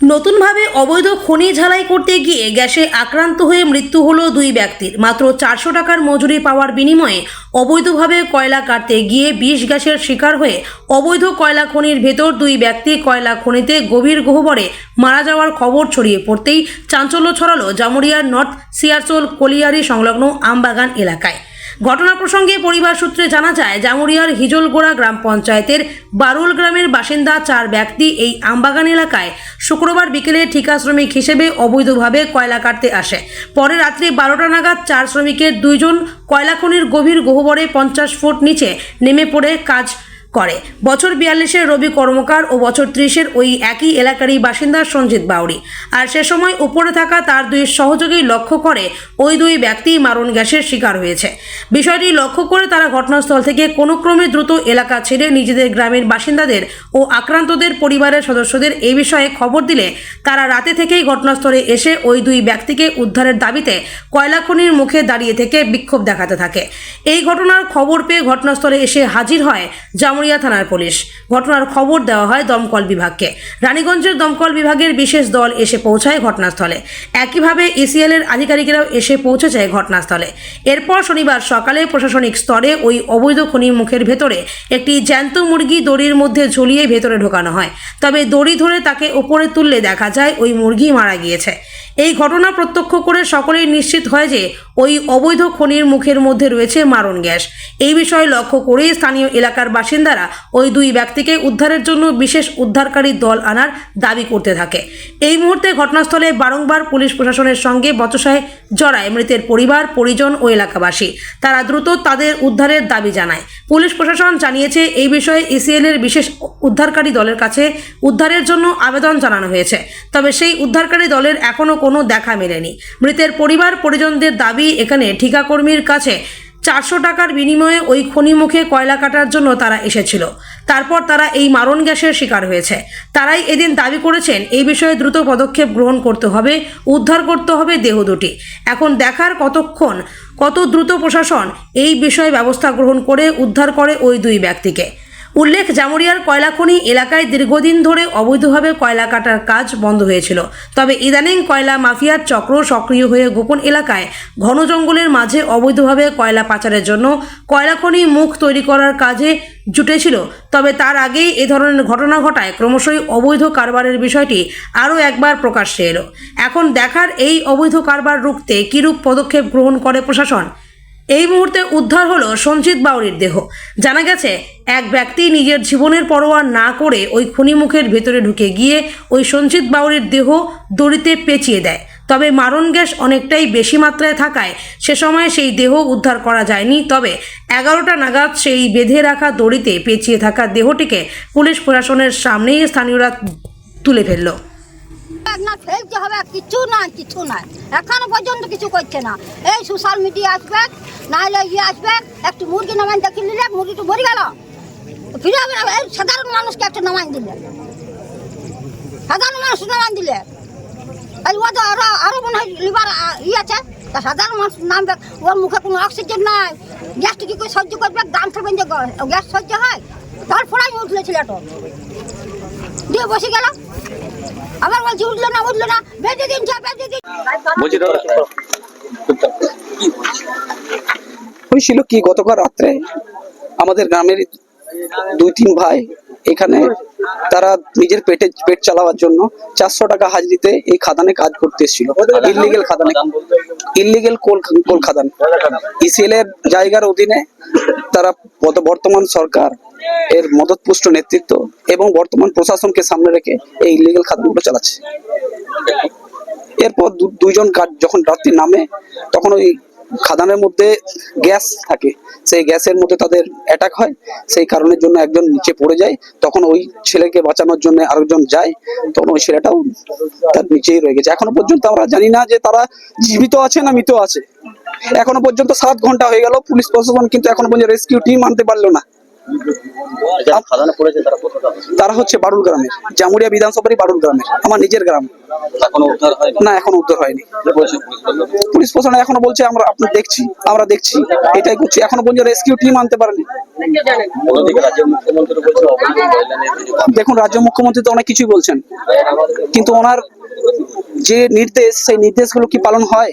নতুনভাবে অবৈধ খনি ঝালাই করতে গিয়ে গ্যাসে আক্রান্ত হয়ে মৃত্যু হলো দুই ব্যক্তির। মাত্র চারশো টাকার মজুরি পাওয়ার বিনিময়ে অবৈধভাবে কয়লা কাটতে গিয়ে বিষ গ্যাসের শিকার হয়ে অবৈধ কয়লা খনির ভেতর দুই ব্যক্তি কয়লা খনিতে গভীর গহ্বরে মারা যাওয়ার খবর ছড়িয়ে পড়তেই চাঞ্চল্য ছড়ালো জামুরিয়ার নর্থ সিয়ারচোল কলিয়ারি সংলগ্ন আমবাগান এলাকায়। ঘটনা প্রসঙ্গে পরিবার সূত্রে জানা যায় জামুরিয়ার হিজলগোড়া গ্রাম পঞ্চায়েতের বারুল গ্রামের বাসিন্দা চার ব্যক্তি এই আমবাগান এলাকায় শুক্রবার বিকেলে ঠিকা শ্রমিক হিসেবে অবৈধভাবে কয়লা কাটতে আসে। পরে রাত্রি বারোটা নাগাদ চার শ্রমিকের দুইজন কয়লা খনির গভীর গহ্বরে পঞ্চাশ ফুট নিচে নেমে পড়ে কাজ করে। বছর বিয়াল্লিশের রবি কর্মকার ও বছর ত্রিশের ওই একই এলাকারই বাসিন্দা সঞ্জিত বাউরি আর সে সময় উপরে থাকা তার দুই সহযোগী লক্ষ্য করে ওই দুই ব্যক্তি মারণ গ্যাসের শিকার হয়েছে। বিষয়টি লক্ষ্য করে তারা ঘটনাস্থল থেকে কোনো ক্রমে দ্রুত এলাকা ছেড়ে নিজেদের গ্রামের বাসিন্দাদের ও আক্রান্তদের পরিবারের সদস্যদের এই বিষয়ে খবর দিলে তারা রাতে থেকেই ঘটনাস্থলে এসে ওই দুই ব্যক্তিকে উদ্ধারের দাবিতে কয়লা খনির মুখে দাঁড়িয়ে থেকে বিক্ষোভ দেখাতে থাকে। এই ঘটনার খবর পেয়ে ঘটনাস্থলে এসে হাজির হয় জামুরিয়া থানার পুলিশ। ঘটনার খবর দেওয়া হয় দমকল বিভাগকে। রানীগঞ্জের দমকল বিভাগের বিশেষ দল এসে পৌঁছায় ঘটনাস্থলে। একইভাবে ইসিএল এর আধিকারিকেরাও এসে পৌঁছেছে ঘটনাস্থলে। এরপর শনিবার সকালে প্রশাসনিক স্তরে ওই অবৈধ খনি মুখের ভেতরে একটি জ্যান্ত মুরগি দড়ির মধ্যে ঝুলিয়ে ভেতরে ঢোকানো হয়। তবে দড়ি ধরে তাকে ওপরে তুললে দেখা যায় ওই মুরগি মারা গিয়েছে। এই ঘটনা প্রত্যক্ষ করে সকলেই নিশ্চিত হয় যে ওই অবৈধ খনির মুখের মধ্যে রয়েছে মারণ গ্যাস। এই বিষয়ে লক্ষ্য করে স্থানীয় এলাকার বাসিন্দারা ওই দুই ব্যক্তিকে উদ্ধারের জন্য বিশেষ উদ্ধারকারী দল আনার দাবি করতে থাকে। এই মুহূর্তে ঘটনাস্থলে বারংবার পুলিশ প্রশাসনের সঙ্গে বচসায় জড়ায় মৃতের পরিবার, পরিজন ও এলাকাবাসী। তারা দ্রুত তাদের উদ্ধারের দাবি জানায়। পুলিশ প্রশাসন জানিয়েছে, এই বিষয়ে ইসিএল এর বিশেষ উদ্ধারকারী দলের কাছে উদ্ধারের জন্য আবেদন জানানো হয়েছে। তবে সেই উদ্ধারকারী দলের এখনও কোনো দেখা মেলেনি। মৃতের পরিবার, পরিজনদের দাবি, এখানে ঠিকাকর্মীর কাছে চারশো টাকার বিনিময়ে ওই খনিমুখে কয়লা কাটার জন্য তারা এসেছিল। তারপর তারা এই মারণ গ্যাসের শিকার হয়েছে। তারাই এদিন দাবি করেছেন, এই বিষয়ে দ্রুত পদক্ষেপ গ্রহণ করতে হবে, উদ্ধার করতে হবে দেহ দুটি। এখন দেখার কতক্ষণ, কত দ্রুত প্রশাসন এই বিষয়ে ব্যবস্থা গ্রহণ করে উদ্ধার করে ওই দুই ব্যক্তিকে। উল্লেখ, জামুরিয়ার কয়লাখনি এলাকায় দীর্ঘদিন ধরে অবৈধভাবে কয়লা কাটার কাজ বন্ধ হয়েছিল। তবে ইদানিং কয়লা মাফিয়ার চক্র সক্রিয় হয়ে গোপন এলাকায় ঘন জঙ্গলের মাঝে অবৈধভাবে কয়লা পাচারের জন্য কয়লাখনি মুখ তৈরি করার কাজে জুটেছিল। তবে তার আগেই এ ধরনের ঘটনা ঘটায় ক্রমশই অবৈধ কারবারের বিষয়টি আরও একবার প্রকাশ্যে এলো। এখন দেখার এই অবৈধ কারবার রুখতে কিরূপ পদক্ষেপ গ্রহণ করে প্রশাসন? এই মুহূর্তে উদ্ধার হলো সঞ্জিত বাউরির দেহ। জানা গেছে, এক ব্যক্তি নিজের জীবনের পরোয়া না করে ওই খনিমুখের ভেতরে ঢুকে গিয়ে ওই সঞ্জিত বাউরির দেহ দড়িতে পেঁচিয়ে দেয়। তবে মারণ গ্যাস অনেকটাই বেশি মাত্রায় থাকায় সে সময় সেই দেহ উদ্ধার করা যায়নি। তবে এগারোটা নাগাদ সেই বেঁধে রাখা দড়িতে পেঁচিয়ে থাকা দেহটিকে পুলিশ প্রশাসনের সামনেই স্থানীয়রা তুলে ফেলল। না ফেলতে হবে, কিছু না কিছু নাই। এখনও পর্যন্ত কিছু করছে না। এই সোশ্যাল মিডিয়া আসবে, নাহলে ইয়ে আসবে, একটু মুরগি নামাই দেখি নিলে মুরগিটা মরে গেল। ফিরে এই সাধারণ মানুষকে একটা নামাই দিলে। সাধারণ মানুষ নামাই দিলে। এই ও তো আরও আরও মনে হয় লিভার ই আছে। তা সাধারণ মানুষ নামবে, ওর মুখে কোনো অক্সিজেন নাই। গ্যাসটা কি করে সহ্য করবে দাম থাকবেন যে গ্যাস সহ্য হয়। তারপরে আমি উঠলে ছেলেটা। দিয়ে বসে গেল। আবার বলছি উঠল না উঠল না। বেঁধে দিন যা বেঁধে দিন। বলছি হয়েছিল কি গতকাল রাত্রে? আমাদের গ্রামের দুই তিন ভাই এখানে তারা নিজের পেটে পেট চালাবার জন্য চারশো টাকা হাজরিতে এই খাদানে কাজ করতে এসেছিল। ইলিগেল খাদানে। ইলিগেল কোল কোল খাদান। ইসিএল এর জায়গার অধীনে তারা বর্তমান সরকার এর মদতপুষ্ট নেতৃত্ব এবং বর্তমান প্রশাসনকে সামনে রেখে এই ইলিগেল খাদানগুলো চালাচ্ছে। এরপর দুইজন কাজ যখন রাত্রি নামে, তখন ওই খাদানের মধ্যে গ্যাস থাকে। সেই গ্যাসের মধ্যে তাদের অ্যাটাক হয়। সেই কারণের জন্য একজন নিচে পড়ে যায়। তখন ওই ছেলেকে বাঁচানোর জন্য আরেকজন যায়। তখন ওই ছেলেটাও তার নিচেই রয়ে গেছে। এখনও পর্যন্ত আমরা জানি না যে তারা জীবিত আছে না মৃত আছে। এখনও পর্যন্ত সাত ঘণ্টা হয়ে গেল। পুলিশ প্রশাসন কিন্তু এখনও পর্যন্ত রেস্কিউ টিম আনতে পারল না। তারা হচ্ছে বারুল গ্রামের জামুরিয়া বিধানসভারই বারুল গ্রামের আমার নিজের গ্রাম। না এখনও উদ্ধার হয়নি। পুলিশ প্রশাসন? এখনও বলছে আমরা আপনি দেখছি আমরা দেখছি এটাই করছি। এখনও পর্যন্ত রেস্কিউ টিম আনতে পারেনি। দেখুন রাজ্য মুখ্যমন্ত্রী তো অনেক কিছুই বলছেন কিন্তু ওনার যে নির্দেশ সেই নির্দেশগুলো কি পালন হয়?